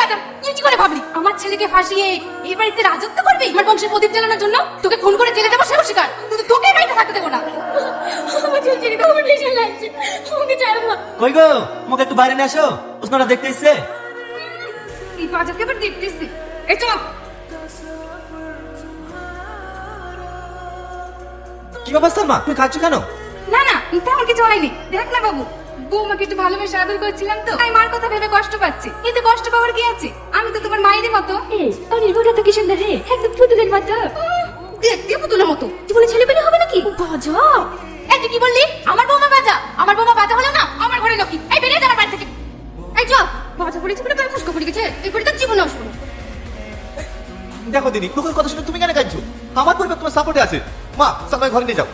বাজার তুই কি করে ভাবলি? আমার ছেলেকে ফাঁসিয়ে এই বাড়িতে রাজত্ব করবি? আমার বংশের প্রদীপ জ্বালানোর জন্য তোকে ফোন করে জেলে দেবো সেও শিকার। কিন্তু তোকে বাড়িতে থাকতে দেবো না। আমার ছেলে ছেড়ে আমার ভীষণ লাগছে। আমাকে ছাড়ো না কই গো? মুখ একটু বাইরে নিয়ে আসো। দেখতে ইচ্ছে এই বাজারকে আবার দেখতেছি এই চল। কি অবস্থা মা? তুমি কাঁদছো কেন? না না তেমন কিছু হয়নি। দেখ না বাবু বৌমাকে একটু ভালোবেসে আদর করছিলাম তো। তাই মার কথা ভেবে পাচ্ছি এতে কষ্ট পাওয়ার কি আছে? আমি তো তোমার মায়েরই মতো। তো কি সুন্দর রে একদম পুতুলের মতো। দেখতে পুতুলের মতো? জীবনে ছেলে পেলে হবে নাকি? বাজা। এই তুই কি বললি? আমার বৌমা বাজা? আমার বৌমা বাজা হলো না? আমার ঘরে লক্ষ্মী। এই বেরিয়ে বাড়ি থেকে। এই চল বাজা পড়েছে বলে তোর ফুসকা পড়ে গেছে। এই করে তো জীবন আসব দেখো দিদি লোকের কথা শুনে তুমি কেন কাঁদছো? আমার পরিবার তোমার সাপোর্টে আছে। মা সবাই ঘরে নিয়ে যাও।